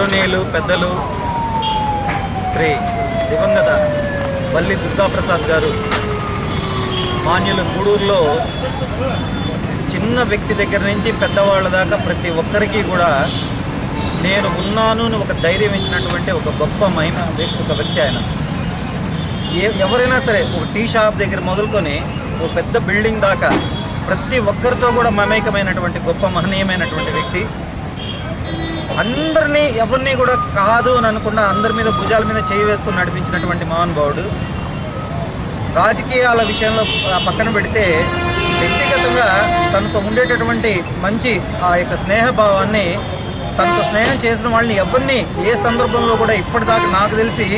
గౌరవనీయులు పెద్దలు శ్రీ దివంగత బల్లి దుర్గాప్రసాద్ గారు మాన్యులు గూడూరులో చిన్న వ్యక్తి దగ్గర నుంచి పెద్దవాళ్ళ దాకా ప్రతి ఒక్కరికి కూడా నేను ఉన్నాను అని ఒక ధైర్యం ఇచ్చినటువంటి ఒక గొప్ప మహిమ వ్యక్తి ఒక వ్యక్తి ఆయన. ఏ ఎవరైనా సరే ఒక టీ షాప్ దగ్గర మొదలుకొని ఒక పెద్ద బిల్డింగ్ దాకా ప్రతి ఒక్కరితో కూడా మమేకమైనటువంటి గొప్ప మహనీయమైనటువంటి వ్యక్తి. అందరినీ ఎవరిని కూడా కాదు అని అనుకున్న అందరి మీద భుజాల మీద చేయి వేసుకుని నడిపించినటువంటి మహానుభావుడు రాజకీయాల విషయంలో ఆ పక్కన పెడితే వ్యక్తిగతంగా తనతో ఉండేటటువంటి మంచి ఆ యొక్క స్నేహభావాన్ని తనతో స్నేహం చేసిన వాళ్ళని ఎవరిని ఏ సందర్భంలో కూడా ఇప్పటిదాకా నాకు తెలిసి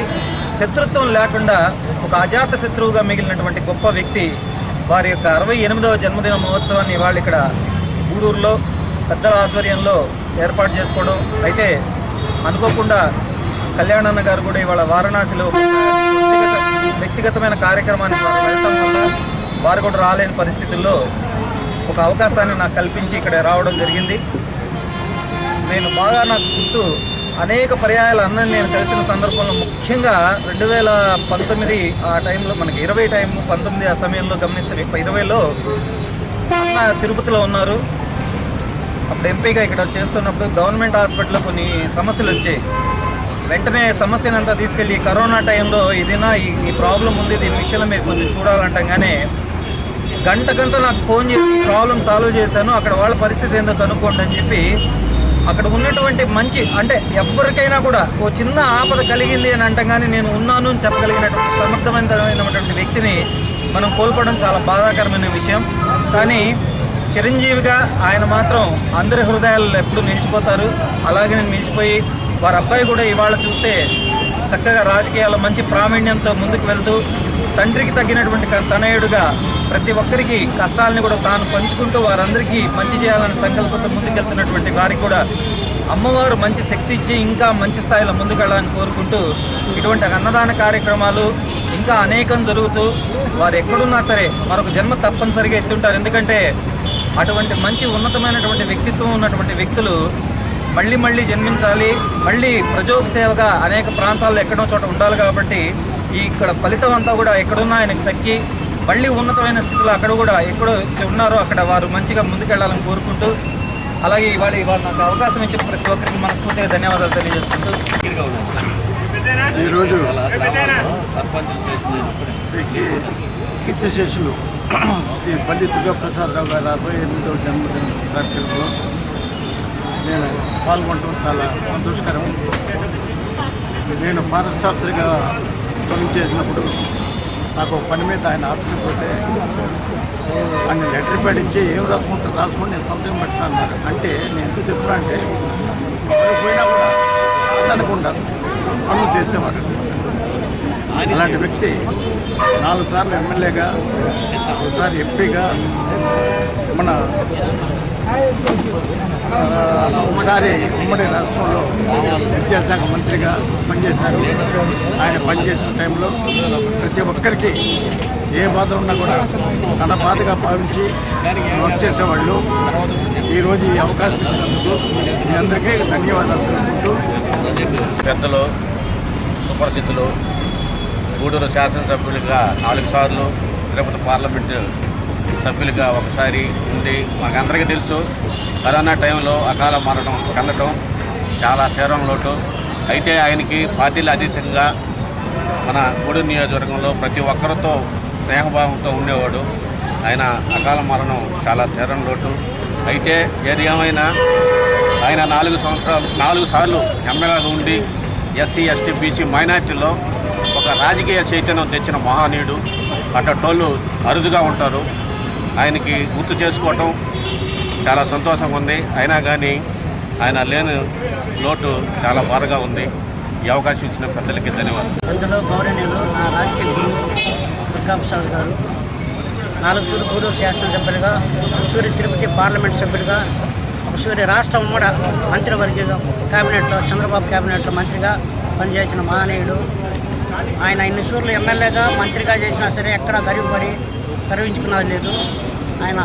శత్రుత్వం లేకుండా ఒక అజాత శత్రువుగా మిగిలినటువంటి గొప్ప వ్యక్తి వారి యొక్క అరవై ఎనిమిదవ జన్మదిన మహోత్సవాన్ని వాళ్ళు ఇక్కడ గూడూరులో పెద్దల ఆధ్వర్యంలో ఏర్పాటు చేసుకోవడం. అయితే అనుకోకుండా కళ్యాణన్న గారు కూడా ఇవాళ వారణాసిలో వ్యక్తిగత- వ్యక్తిగతమైన కార్యక్రమానికి వారు వెళ్ళటం వల్ల వారు కూడా రాలేని పరిస్థితుల్లో ఒక అవకాశాన్ని నాకు కల్పించి ఇక్కడ రావడం జరిగింది. నేను బాగా నాకు గుర్తు అనేక పర్యాయాలు అన్నని నేను కలిసిన సందర్భంలో ముఖ్యంగా రెండు వేల పంతొమ్మిది ఆ టైంలో మనకి ఇరవై టైం పంతొమ్మిది ఆ సమయంలో గమనిస్తే మీకు ఇరవైలో అన్న తిరుపతిలో ఉన్నారు. అప్పుడు ఎంపీగా ఇక్కడ చేస్తున్నప్పుడు గవర్నమెంట్ హాస్పిటల్లో కొన్ని సమస్యలు వచ్చాయి. వెంటనే సమస్యను అంతా తీసుకెళ్ళి కరోనా టైంలో ఇదినా ఈ ప్రాబ్లం ఉంది దీని విషయంలో మీరు కొంచెం చూడాలంటంగానే గంటకంతా నాకు ఫోన్ చేసి ప్రాబ్లం సాల్వ్ చేశాను అక్కడ వాళ్ళ పరిస్థితి ఏందో కనుక్కోండి అని చెప్పి అక్కడ ఉన్నటువంటి మంచి అంటే ఎవరికైనా కూడా ఓ చిన్న ఆపద కలిగింది అని అంటగానే నేను ఉన్నాను అని చెప్పగలిగినటువంటి సమర్థవంతమైనటువంటి వ్యక్తిని మనం కోల్పోవడం చాలా బాధాకరమైన విషయం. కానీ చిరంజీవిగా ఆయన మాత్రం అందరి హృదయాల్లో ఎప్పుడు నిలిచిపోతారు. అలాగే నేను నిలిచిపోయి వారి అబ్బాయి కూడా ఇవాళ చూస్తే చక్కగా రాజకీయాల్లో మంచి ప్రావీణ్యంతో ముందుకు వెళ్తూ తండ్రికి తగ్గినటువంటి క- తనయుడుగా ప్రతి ఒక్కరికి కష్టాలని కూడా తాను పంచుకుంటూ వారందరికీ మంచి చేయాలని సంకల్పంతో ముందుకెళ్తున్నటువంటి వారికి కూడా అమ్మవారు మంచి శక్తి ఇచ్చి ఇంకా మంచి స్థాయిలో ముందుకెళ్ళాలని కోరుకుంటూ ఇటువంటి అన్నదాన కార్యక్రమాలు ఇంకా అనేకం జరుగుతూ వారు ఎక్కడున్నా సరే మరొక జన్మ తప్పనిసరిగా ఎత్తుంటారు. ఎందుకంటే అటువంటి మంచి ఉన్నతమైనటువంటి వ్యక్తిత్వం ఉన్నటువంటి వ్యక్తులు మళ్ళీ మళ్ళీ జన్మించాలి. మళ్ళీ ప్రజోపసేవగా అనేక ప్రాంతాల్లో ఎక్కడో చోట ఉండాలి కాబట్టి ఈ ఇక్కడ ఫలితం అంతా కూడా ఎక్కడున్నా ఆయనకు తగ్గి మళ్ళీ ఉన్నతమైన స్థితిలో అక్కడ కూడా ఎక్కడో ఉన్నారో అక్కడ వారు మంచిగా ముందుకెళ్ళాలని కోరుకుంటూ అలాగే ఇవాళ ఇవాళ నాకు అవకాశం ఇచ్చిన ప్రతి ఒక్కరికి మనస్ఫూర్తిగా ధన్యవాదాలు తెలియజేసుకుంటూ ఈరోజు సర్పంచులు చేసిన కీర్తిశేషులు శ్రీ పల్లి ప్రసాదరావు గారి అరవై ఎనిమిదవ జన్మదిన కార్యక్రమంలో నేను పాల్గొనడం చాలా సంతోషకరం. నేను ఫారెస్ట్ ఆఫీసర్గా పని చేసినప్పుడు నాకు పని మీద ఆయన ఆఫీస్కి పోతే ఆయన లెటర్ పడించి ఏం రాసుకుంటారు రాసుకుని నేను సంతకం పెడతా అన్నారు. అంటే నేను ఎందుకు చెప్తున్నా అంటే పోయినా కూడా అనుకుంటాను పనులు చేసేవారు. అలాంటి వ్యక్తి నాలుగు సార్లు ఎమ్మెల్యేగా ఒకసారి ఎంపీగా మన ఒకసారి ఉమ్మడి రాష్ట్రంలో విద్యాశాఖ మంత్రిగా పనిచేశారు. ఆయన పనిచేసిన టైంలో ప్రతి ఒక్కరికి ఏ బాధ ఉన్నా కూడా తన బాధగా భావించి వర్క్ చేసేవాళ్ళు. ఈరోజు ఈ అవకాశం ఇచ్చినందుకు మీ అందరికీ ధన్యవాదాలు తెలుపుకుంటూ పెద్దలు సుపరిచితులు గూడూరు శాసనసభ్యులుగా నాలుగు సార్లు తిరుపతి పార్లమెంటు సభ్యులుగా ఒకసారి ఉండి మనకందరికీ తెలుసు కరోనా టైంలో అకాల మరణం చెందటం చాలా తీవ్రం లోటు. అయితే ఆయనకి పార్టీలు అతీతంగా మన గూడూరు నియోజకవర్గంలో ప్రతి ఒక్కరితో స్నేహభావంతో ఉండేవాడు. ఆయన అకాల మరణం చాలా తీవ్రం లోటు. అయితే ఏది ఏమైనా ఆయన నాలుగు సంవత్సరాలు నాలుగు సార్లు ఎమ్మెల్యేగా ఉండి ఎస్సీ ఎస్టీ బీసీ మైనార్టీలో రాజకీయ చైతన్యం తెచ్చిన మహానీయుడు. అట్టటోళ్ళు అరుదుగా ఉంటారు. ఆయనకి గుర్తు చేసుకోవటం చాలా సంతోషంగా ఉంది. అయినా కానీ ఆయన లేని లోటు చాలా బాధగా ఉంది. ఈ అవకాశం ఇచ్చిన పెద్దలకి ధన్యవాదాలు. పెద్దలు గౌరవనీయులు నా రాజకీయ గురువు దుర్గాప్రసాద్ గారు నాలుగు సూర్య శాసనసభ్యులుగా సూర్య తిరుపతి పార్లమెంట్ సభ్యులుగా సూర్య రాష్ట్ర ఉమ్మడి మంత్రివర్గ కేబినెట్లో చంద్రబాబు కేబినెట్లో మంత్రిగా పనిచేసిన మహనీయుడు. ఆయన ఇన్ని సూర్లు ఎమ్మెల్యేగా మంత్రిగా చేసినా సరే ఎక్కడా గరిబడి గర్వించుకున్నది లేదు. ఆయన